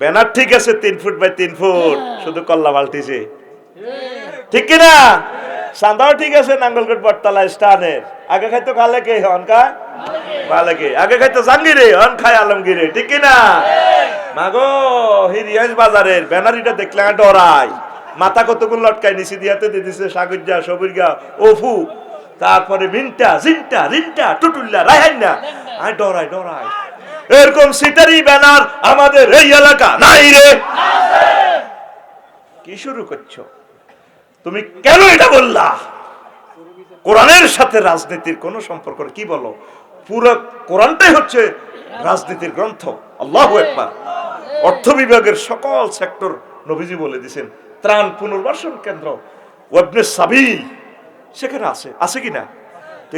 Banner ঠিক আছে তিন ফুট বাই তিন ফুট শুধু কল্লা পাল্টিছে ঠিক কিনা? সান্দাও ঠিক আছে নাঙ্গলকোট বটতলা স্টানের আগে খাইতো কালে কে? হন কা ভালে কে? আগে খাইতো জাঙ্গিরে হন খায় আলমগিরে। ঠিক কিনা? মাগো হিরিয়াজ বাজারের ব্যানারিটা দেখলে ডরাই মাথা কতগুলো লটকাই নিচে দিয়াতে দিয়ে দিছে সাগরজা সবুরগা ওফু। তারপরে মিনটা জিনটা রিনটা টুটুল্লা রাহাইনা আমি ডরাই ডরাই এরকম সিটারি ব্যানার আমাদের এই এলাকা নাই রে। কি শুরু করছ? তুমি কেন এটা বললা? কোরআনের সাথে রাজনীতির কোনো সম্পর্ক কি বলো? পুরো কোরআনটাই হচ্ছে রাজনীতির গ্রন্থ। আল্লাহ একবার অর্থ বিভাগের সকল সেক্টর নবীজি বলে দিছেন ত্রাণ পুনর্বাসন কেন্দ্র সাবিল, সেখানে আছে। আছে কি না?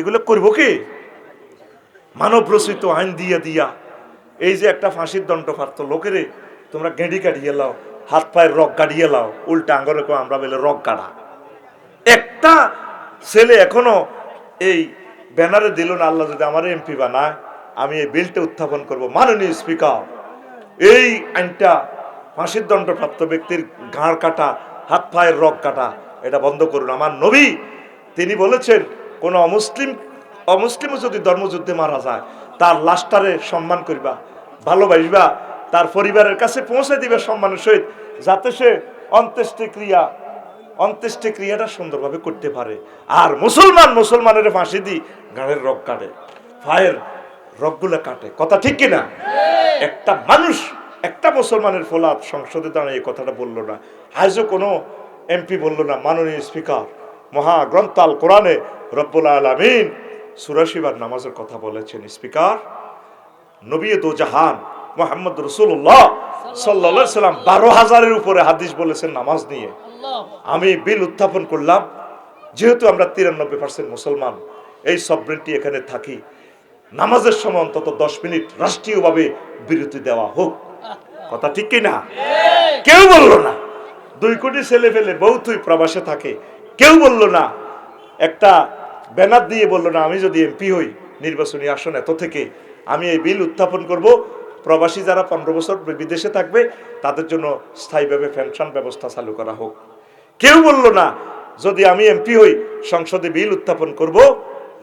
এগুলো করব কি? মানব রচিত আইন দিয়া দিয়া এই যে একটা ফাঁসির দণ্ড পারত লোকেরে তোমরা গেঁড়ি কাটিয়ে লাও, হাত পায়ের রক কাটিয়ে লাও, উল্টা আঙ্গরে কো, আমরা বলে রক কাটা। একটা ছেলে এখনও এই ব্যানারে দিল না, আল্লাহ যদি আমার এমপি বানায়, আমি এই বিলটা উত্থাপন করব। মাননীয় স্পিকার, এই আইনটা ফাঁসির দণ্ডপ্রাপ্ত ব্যক্তির ঘাড় কাটা, হাত পায়ের রক কাটা, এটা বন্ধ করুন। আমার নবী, তিনি বলেছেন, কোন অমুসলিম, অমুসলিমও যদি ধর্মযুদ্ধে মারা যায় তার লাশটারে সম্মান করিবা, ভালোবাসবা, তার পরিবারের কাছে পৌঁছে দিবে সম্মানের সহিত, যাতে সে অন্ত্যেষ্টিক্রিয়া অন্ত্যেষ্টিক্রিয়াটা সুন্দরভাবে করতে পারে। আর মুসলমান মুসলমানের ফাঁসি দি গাড়ের রগ কাটে ফায়ের রগগুলো কাটে। কথা ঠিক কিনা একটা মানুষ, একটা মুসলমানের ফোলাপ সংসদে দাঁড়িয়ে এই কথাটা বলল না। আজও কোনো এমপি বলল না, মাননীয় স্পিকার, মহাগ্রন্থাল কোরআনে রব্বুল আলমিন সুরাশিবার নামাজের কথা বলেছেন স্পিকার নবী দো জাহান মোহাম্মদ রসুল্লাহ সাল্লা সাল্লাম বারো হাজারের উপরে হাদিস বলেছেন নামাজ নিয়ে। আমি বিল উত্থাপন করলাম যেহেতু আমরা তিরানব্বই পার্সেন্ট মুসলমান এই সবরেন্টি এখানে থাকি। নামাজের সময় অন্তত দশ মিনিট রাষ্ট্রীয়ভাবে বিরতি দেওয়া হোক। কথা ঠিক কি না কেউ বলল না। দুই কোটি ছেলে ফেলে বহুতই প্রবাসে থাকে কেউ বলল না। একটা ব্যানার দিয়ে বলল, না, আমি যদি এমপি হই, নির্বাচনী আসন এত থেকে আমি এই বিল উত্থাপন করব। প্রবাসী যারা পনেরো বছর বিদেশে থাকবে, তাদের জন্য স্থায়ীভাবে পেনশন ব্যবস্থা চালু করা হোক। কেউ বলল না, যদি আমি এমপি হই, সংসদে বিল উত্থাপন করব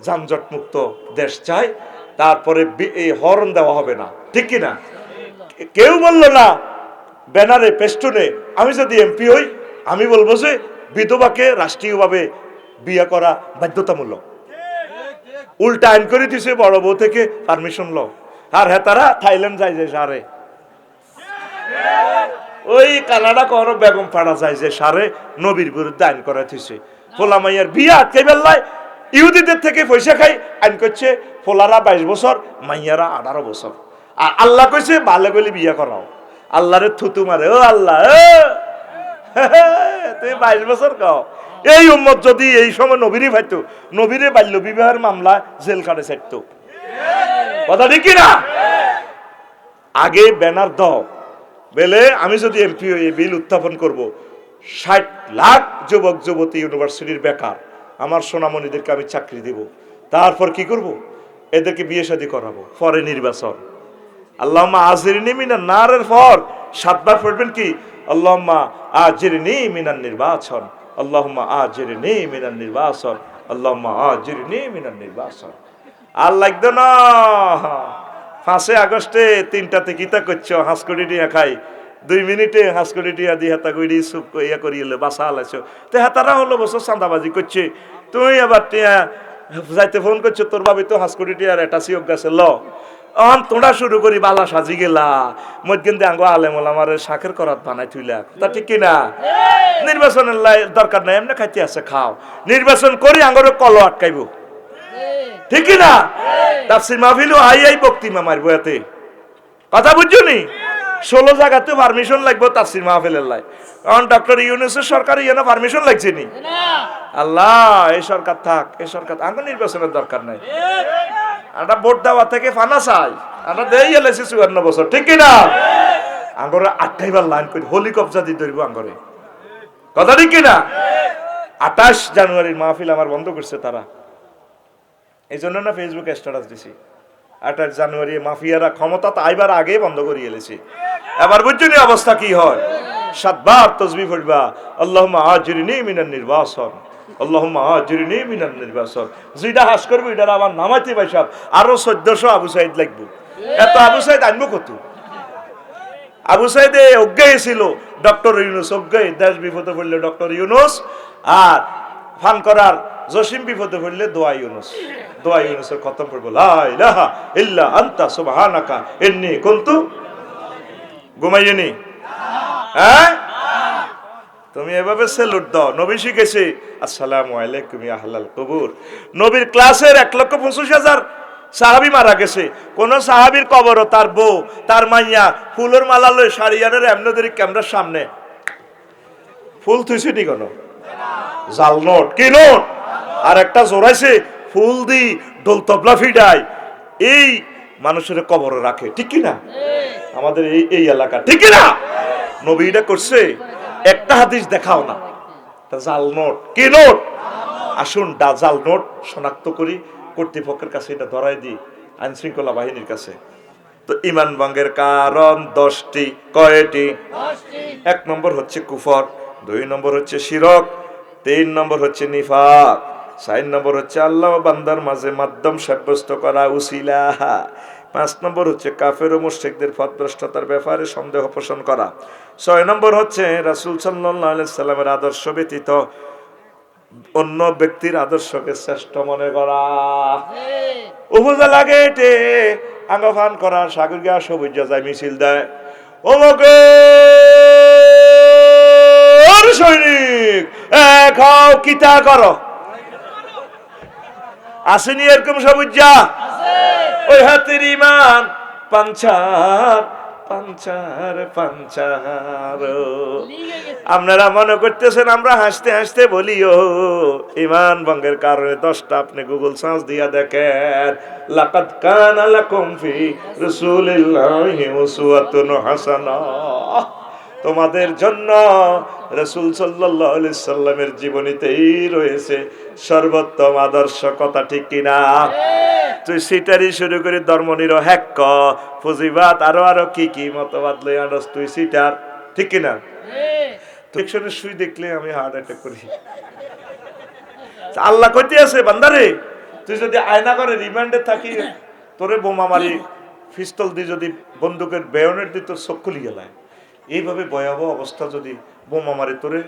যানজট মুক্ত দেশ চাই, তারপরে এই হরন দেওয়া হবে না। ঠিক কি না কেউ বলল না, ব্যানারে, পেস্টুনে, আমি যদি এমপি হই, আমি বলব যে বিধবাকে রাষ্ট্রীয়ভাবে বিয়ে করা বাধ্যতামূলক। উল্টা আইন করে দিছে, বড় বউ থেকে পারমিশন লো আর হ্যাঁ তারা থাইল্যান্ড যাই যে সারে। ওই কানাডা কর বেগম পাড়া যায় যে সারে, নবীর বিরুদ্ধে আইন করা থইছে ফোলা মাইয়ার বিয়ে আটকে বেল্লায় ইহুদিদের থেকে পয়সা খাই, আইন করছে ফোলারা বাইশ বছর, মাইয়ারা আঠারো বছর। আর আল্লাহ কইছে ভালো গলি বিয়ে করাও। আল্লাহরে থুতু মারে, ও আল্লাহ তুই বাইশ বছর কাও। এই উম্মত যদি এই সময় নবীরে পাইতো নবীরে বাল্য বিবাহের মামলা, জেল কাটে চাইতো কথা ঠিক না আগে ব্যানার দাও। বেলে আমি যদি এমপি এই বিল উত্থাপন করব, ষাট লাখ যুবক, যুবতী ইউনিভার্সিটির বেকার, আমার সোনামণিদেরকে আমি চাকরি দেব। তারপর কি করব? এদেরকে বিয়ে শাদী করাবো, পরে নির্বাচন। আল্লাহমা আজিরিনি মিনান নারের পর, সাতবার পড়বেন কি? আল্লাহমা আজিরিনি মিনার নির্বাচন। আল্লাহমা আজিরিনি মিনান নির্বাচন আল্লাহমা আজিরিনি মিনান নির্বাচন আর লাগতো না। পাঁচে আগস্টে তিনটাতে কিতা করছ, হাঁসকড়ি টিয়া খাই। দুই মিনিটে হাঁসকড়ি টিয়া দিয়ে হাতা করি সুপ ইয়া করি এলে, বাসা হালাইছো তো হাতারা হলো বছর চাঁদাবাজি করছে। তুই আবার টিয়া যাইতে ফোন করছ, তোর ভাবি তো হাঁসকড়ি টিয়ার এটা সিওক গেছে ল। অন তোমরা শুরু করি বালা সাজি গেলা মধ্যে আঙ্গ আলেমল আমার শাকের করাত বানাই তুইলা তা ঠিক কিনা? নির্বাচনের লাই- দরকার নাই এমনি খাইতে আছে খাও। নির্বাচন করি আঙ্গরে কল আটকাইবো। ঠিক না তাফসির মাহফিলও আই আই বক্তিমা মারবো এতে। কথা বুঝছ নি? ষোলো জায়গাতে পারমিশন লাগবে তাফসির মাহফিলের লাই। কারণ ডক্টর ইউনুসের সরকার ইয়ে পারমিশন লাগছে নি? আল্লাহ এই সরকার থাক এই সরকার আগে নির্বাচনের দরকার নাই। আমরা ভোট দেওয়া থেকে ফানা চাই। আমরা দেই এলেছি চুয়ান্ন বছর, ঠিক না আঙ্গরে আঠাইবার লাইন করি হোলি কবজা দিয়ে ধরবো আঙ্গরে। কথা ঠিক কিনা? আঠাশ জানুয়ারির মাহফিল আমার বন্ধ করছে তারা এই জন্য না ফেসবুকে স্ট্যাটাস দিছি। আঠাশ জানুয়ারি মাফিয়ারা ক্ষমতা তো আইবার আগেই বন্ধ করিয়ে এলেছি। এবার বুঝছনি অবস্থা কি হয়? সাতবার তসবি পড়বা, আল্লাহুম্মা আজিরনি মিনান নির্বাসন। ইউনুস ইউনুস ফান করার জসিম বিপদে পড়লে দোয়া ইউনুস। দোয়া ইউনুসের খতম পড়ব লা ইলাহা ইল্লা আনতা সুবহানাকা, ইন্নী কুনতু ঘুমাইনি হ্যাঁ? তুমি এভাবে সেলুট দাও। নবী শিখেছে আসসালামু আলাইকুম আহলাল কবুর। নবীর ক্লাসের এক লক্ষ পঁচিশ হাজার সাহাবি মারা গেছে। কোন সাহাবির কবরও তার বউ তার মাইয়া ফুলের মালা লই সারিয়ানের এমনদের ক্যামেরার সামনে। ফুল থুইছে নি কোন? জাল নোট কি নোট? আর একটা জোরাইছে ফুল দি ডোল তবলা ফিডাই। এই মানুষের কবরে রাখে ঠিক কি না আমাদের এই এই এলাকা ঠিক কি না নবী এটা করছে। একটা হাদিস দেখাও না। জাল নোট। কি নোট? আসুন ডা জাল নোট শনাক্ত করি কর্তৃপক্ষের কাছে এটা ধরাই দিই আইন শৃঙ্খলা বাহিনীর কাছে। তো ইমান ভঙ্গের কারণ দশটি। কয়টি? এক নম্বর হচ্ছে কুফর দুই নম্বর হচ্ছে শিরক তিন নম্বর হচ্ছে নিফাক চার নম্বর হচ্ছে আল্লাহ বান্দার মাঝে মাধ্যম সাব্যস্ত করা উসিলা পাঁচ নম্বর হচ্ছে কাফের ও মুশ্রিকদের পথভ্রষ্টতার ব্যাপারে সন্দেহ পোষণ করা। ছয় নম্বর হচ্ছে রাসুল সাল্লামের আদর্শ ব্যতীত অন্য ব্যক্তির আদর্শকে শ্রেষ্ঠ মনে করা। উপজেলা গেটে আঙ্গফান করা, সাগর গিয়া সবুজ যায় মিছিল দেয়। ওমকে সৈনিক খাও কিতা করো। আসেনি এরকম সবুজা ওই হাতের ইমান পাঞ্চার পাঞ্চার পাঞ্চার আপনারা মনে করতেছেন আমরা হাসতে হাসতে বলিও ইমান ভঙ্গের কারণে দশটা আপনি গুগল সার্চ দিয়া দেখেন। লাকাত কান লাকুম ফি রাসূলিল্লাহি উসওয়াতুন হাসানা। তোমাদের জন্য রসুল আলাইহি সাল্লামের জীবনীতেই রয়েছে সর্বোত্তম আদর্শ কথা ঠিক কিনা? তুই সিটারি শুরু করে ধর্মনির হ্যাক ফুজিবাদ আরও আরও কি কি মতবাদ লই আনস তুই সিটার? ঠিক কিনা? ইলেকশনের সুই দেখলে আমি হার্ট অ্যাটাক করি। আল্লাহ কইতে আছে, বান্দারে, তুই যদি আয়না করে রিমান্ডে থাকি, তোরে বোমা মারি পিস্তল দিয়ে যদি বন্দুকের বেয়নের দিয়ে তোর চোখ খুলি গেলায়। এইভাবে ভয়াবহ অবস্থা যদি বোমা মারি, তোরে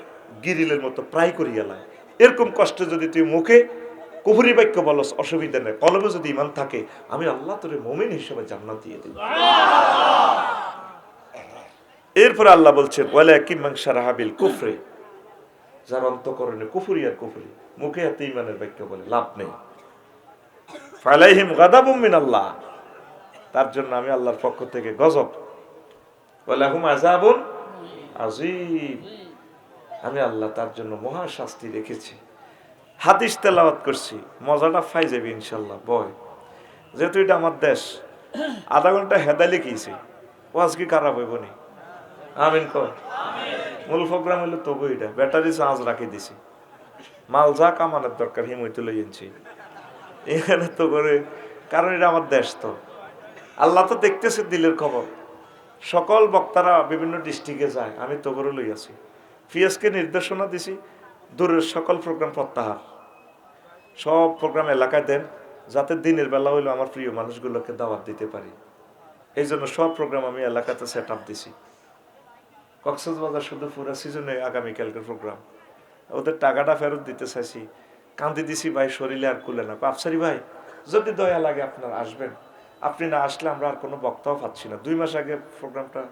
গিরিলের মতো প্রায় করি গেলায়। এরকম কষ্ট যদি তুই মুখে কুফুরি বাক্য বলস অসুবিধা নেই। কলবে যদি ইমান থাকে আমি আল্লাহ তোরে মোমিন হিসেবে জান্নাত দিয়ে দিই এরপরে আল্লাহ বলছেন ওয়ালা কিমান সারাহাবিল কুফরে। যার অন্তকরণে কুফুরি আর কুফুরি মুখে এত ইমানের বাক্য বলে লাভ নেই। ফালাইহিম গাদাবুম মিন আল্লাহ তার জন্য আমি আল্লাহর পক্ষ থেকে গজব। ওয়ালাহুম আযাবুন আযীম। আমি আল্লাহ তার জন্য মহা শাস্তি রেখেছি। হাদিস তেলাওয়াত করছি, মজাটা ফাই যাবে ইনশাল্লাহ, বয়। যেহেতু এটা আমার দেশ, আধা ঘণ্টা হেদালি কিছি ওয়াজ কি খারাপ হইব নি? আমিন কর। মূল প্রোগ্রাম হলো তবু এটা, ব্যাটারি চার্জ রাখি দিছি। মাল যা কামানোর দরকার, হিমইতে লই আনছি। এখানে তো করে, কারণ এটা আমার দেশ তো। আল্লাহ তো দেখতেছে দিলের খবর। সকল বক্তারা বিভিন্ন ডিস্ট্রিক্টে যায়, আমি তো করে লই আছি। ফিয়াসকে নির্দেশনা দিছি দূরের সকল প্রোগ্রাম প্রত্যাহার। সব প্রোগ্রাম এলাকায় দেন, যাতে দিনের বেলা হইল আমার প্রিয় মানুষগুলোকে দাওয়াত দিতে পারি। এই জন্য সব প্রোগ্রাম আমি এলাকাতে সেট আপ দিছি। কক্সবাজার শুধু পুরো সিজনে আগামীকালকের প্রোগ্রাম ওদের টাকাটা ফেরত দিতে চাইছি। কান্দি দিছি, ভাই, শরীরে আর কুলে না। আফসারি ভাই, যদি দয়া লাগে আপনার আসবেন। আপনি না আসলে আমরা আর কোনো বক্তাও পাচ্ছি না। দুই মাস আগে প্রোগ্রামটা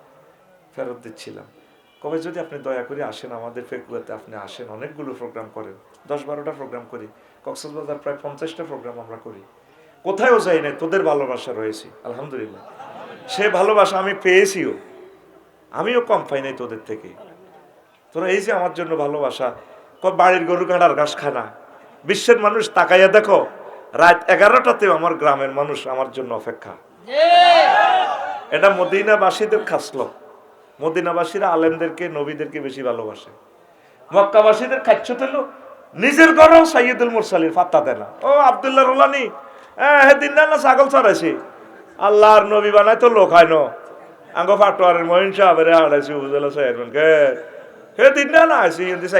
ফেরত দিচ্ছিলাম। কবে যদি আপনি দয়া করে আসেন আমাদের ফেকুয়াতে আপনি আসেন অনেকগুলো প্রোগ্রাম করেন। দশ বারোটা প্রোগ্রাম করি। কক্সবাজার প্রায় পঞ্চাশটা প্রোগ্রাম আমরা করি। কোথায়ও যাই নাই তোদের ভালোবাসা রয়েছে আলহামদুলিল্লাহ। সে ভালোবাসা আমি পেয়েছিও। আমিও কম পাই নাই তোদের থেকে। তোরা এই যে আমার জন্য ভালোবাসা বাড়ির গরু কাটার ঘাস খানা বিশ্বের মানুষ তাকাইয়া দেখো রাত এগারোটাতেও আমার গ্রামের মানুষ আমার জন্য অপেক্ষা। এটা মদিনাবাসীদের খাসলো মদিনাবাসীরা আলেমদেরকে, নবীদেরকে বেশি ভালোবাসে। মক্কাবাসীদের খাচ্ছ তেল নিজের ঘরেও সাইয়দুল মুরসালির ফাত্তা দেয় না। ও আবদুল্লাহ রোলানি হ্যাঁ দিন না না ছাগল চড়াইছি আল্লাহর নবী বানায় তো লোক হয় না। আঙ্গ ফাটোয়ারের মহিন সাহেবের আড়াইছি উপজেলা কে? হে দিন না আইসি